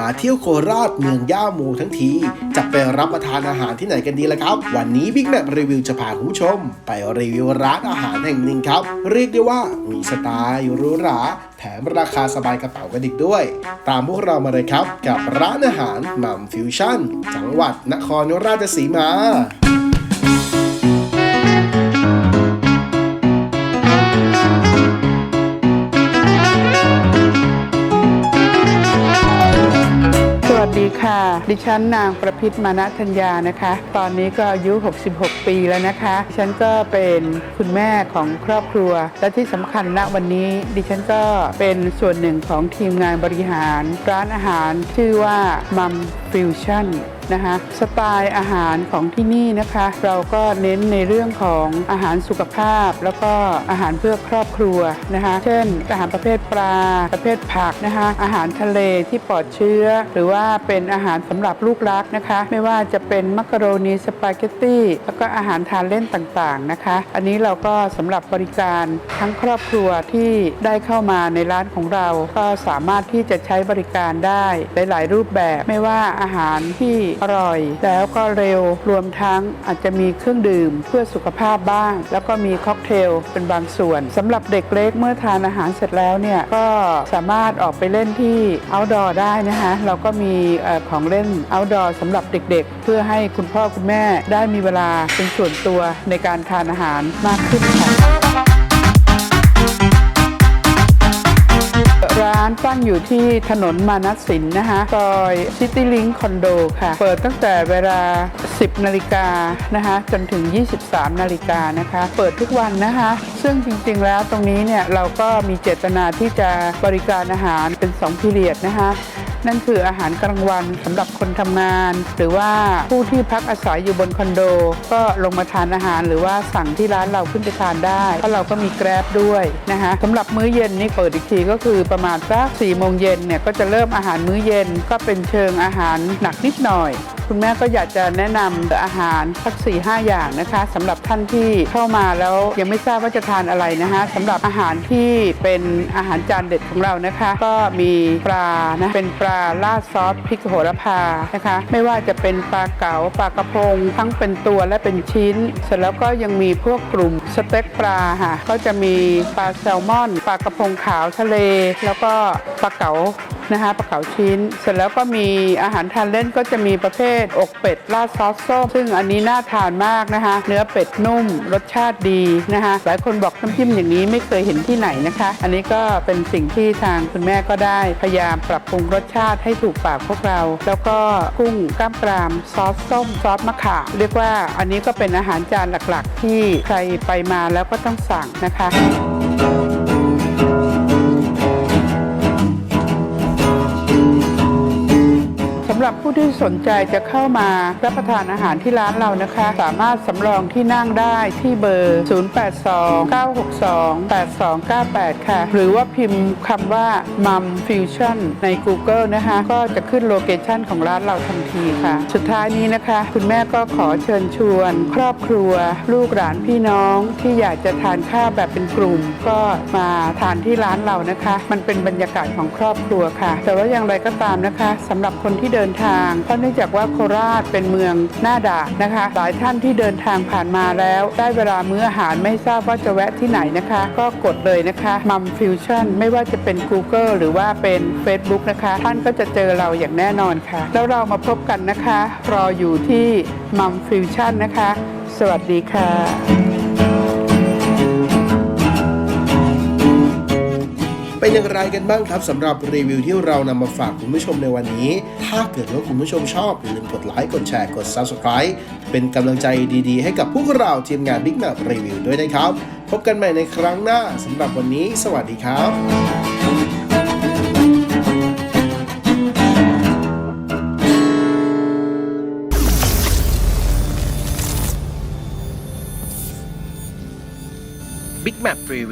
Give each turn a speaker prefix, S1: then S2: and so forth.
S1: มาเที่ยวโคราชเมืองย่าโมทั้งที จะไปรับประทานอาหารที่ไหนกันดีล่ะครับ วันนี้บิ๊กแมปรีวิวจะพาคุณผู้ชม ไปรีวิวร้านอาหารแห่งหนึ่งครับ เรียกได้ว่ามีสไตล์หรูหราแถมราคาสบายกระเป๋ากันอีกด้วย ตามพวกเรามาเลยครับ กับร้านอาหารหม่ำฟิวชั่น จังหวัดนครราชสีมา
S2: ค่ะ ดิฉันนางประพิษมานะธัญญานะคะ ตอนนี้ก็อายุ 66 ปีแล้วนะคะ ดิฉันก็เป็นคุณแม่ของครอบครัว และที่สำคัญณวันนี้ ดิฉันก็เป็นส่วนหนึ่งของทีมงานบริหาร ร้านอาหารชื่อว่ามัมฟิวชั่น นะคะสไตล์อาหารของที่นี่นะคะ เราก็เน้นในเรื่องของอาหารสุขภาพ แล้วก็อาหารเพื่อครอบครัวนะคะ เช่น อาหารประเภทปลา ประเภทผักนะคะ อาหารทะเลที่ปลอดเชื้อ หรือว่าเป็นอาหารสำหรับลูกรักนะคะ ไม่ว่าจะเป็นมักกะโรนีสปาเกตตี้แล้วก็อาหารทานเล่นต่างๆนะคะ อันนี้เราก็สำหรับบริการทั้งครอบครัวที่ได้เข้ามาในร้านของเรา ก็สามารถที่จะใช้บริการได้หลาย ๆ รูปแบบ ไม่ว่าอาหารที่อร่อย แล้วก็เร็วรวมทั้งอาจจะมีเครื่องดื่มเพื่อสุขภาพบ้าง แล้วก็มีค็อกเทลเป็นบางส่วนสำหรับเด็กเล็กเมื่อทานอาหารเสร็จแล้วเนี่ยก็สามารถออกไปเล่นที่ outdoor ได้นะคะเราก็มีอของเล่น outdoor สำหรับเด็กๆ เพื่อให้คุณพ่อคุณแม่ได้มีเวลาเป็นส่วนตัวในการทานอาหารมากขึ้นค่ะ ร้านตั้งอยู่ที่ถนนมานัสสินนะคะซอยซิตี้ลิงคอนโดค่ะ เปิดตั้งแต่เวลา 10 นาฬิกานะคะ จนถึง 23 นาฬิกานะคะ เปิดทุกวันนะคะ ซึ่งจริงๆแล้วตรงนี้เนี่ย เราก็มีเจตนาที่จะบริการอาหารเป็น 2 พิเรียดนะคะ นั่นคืออาหารกลางวันสำหรับคนทำงาน หรือว่าผู้ที่พักอาศัยอยู่บนคอนโด ก็ลงมาทานอาหาร หรือว่าสั่งที่ร้านเราขึ้นไปทานได้เพราะเราก็มีแกร็บด้วยนะคะสำหรับมื้อเย็นนี่เปิดอีกทีก็คือประมาณสักสี่โมงเย็นเนี่ยก็จะเริ่มอาหารมื้อเย็นก็เป็นเชิงอาหารหนักนิดหน่อยคุณแม่ก็อยากจะแนะนำอาหารสัก4 5อย่างนะคะสำหรับท่านที่เข้ามาแล้วยังไม่ทราบว่าจะทานอะไรนะคะสำหรับอาหารที่เป็นอาหารจานเด็ดของเรานะคะ ก็มีปลานะเป็นปลาราดซอสพริกโหระพานะคะ ไม่ว่าจะเป็นปลาเก๋าปลากระพง ทั้งเป็นตัวและเป็นชิ้น เสร็จแล้วก็ยังมีพวกกลุ่มสเต็กปลาค่ะก็จะมีปลาแซลมอน ปลากระพงขาวทะเล แล้วก็ปลาเก๋า นะคะปลาเก๋าชิ้น เสร็จแล้วก็มีอาหารทานเล่นก็จะมีประเภทอกเป็ดราดซอสส้มซึ่งอันนี้น่าทานมากนะคะ เนื้อเป็ดนุ่ม รสชาติดีนะคะหลายคนบอกน้ำจิ้มอย่างนี้ไม่เคยเห็นที่ไหนนะคะ อันนี้ก็เป็นสิ่งที่ทางคุณแม่ก็ได้พยายามปรับปรุงรสชาติให้ถูกปากพวกเรา แล้วก็กุ้งกล้ามกรามซอสส้มซอสมะขามเรียกว่าอันนี้ก็เป็นอาหารจานหลักๆ ที่ใครไปมาแล้วก็ต้องสั่งนะคะ ที่สนใจจะเข้ามารับประทานอาหารที่ร้านเรานะคะ สามารถสำรองที่นั่งได้ที่เบอร์ 0829628298 ค่ะ หรือว่าพิมพ์คำว่า Mum Fusion ใน Google นะคะ ก็จะขึ้นโลเคชันของร้านเราทันทีค่ะ สุดท้ายนี้นะคะ คุณแม่ก็ขอเชิญชวน ครอบครัว ลูกหลานพี่น้องที่อยากจะทานข้าวแบบเป็นกลุ่ม ก็มาทานที่ร้านเรานะคะ มันเป็นบรรยากาศของครอบครัวค่ะ แต่ว่าอย่างไรก็ตามนะคะสำหรับคนที่เดินทางเพราะเนื่องจากว่าโคราชเป็นเมืองหน้าด่านนะคะ หลายท่านที่เดินทางผ่านมาแล้ว ได้เวลามื้ออาหารไม่ทราบว่าจะแวะที่ไหนนะคะ ก็กดเลยนะคะมัมฟิวชั่นไม่ว่าจะเป็น Google หรือว่าเป็น Facebook นะคะ ท่านก็จะเจอเราอย่างแน่นอนค่ะ แล้วเรามาพบกันนะคะ รออยู่ที่มัมฟิวชั่นนะคะ สวัสดีค่ะ
S1: เป็นอย่างไรกันบ้างครับสำหรับรีวิวที่เรานำมาฝากคุณผู้ชมในวันนี้ ถ้าเกิดว่าคุณผู้ชมชอบอย่าลืมกดไลค์กดแชร์กด Subscribe เป็นกำลังใจดีๆ ให้กับพวกเราทีมงาน Big Map Review ด้วยนะครับ พบกันใหม่ในครั้งหน้าสำหรับวันนี้ สวัสดีครับ
S3: Big Map Review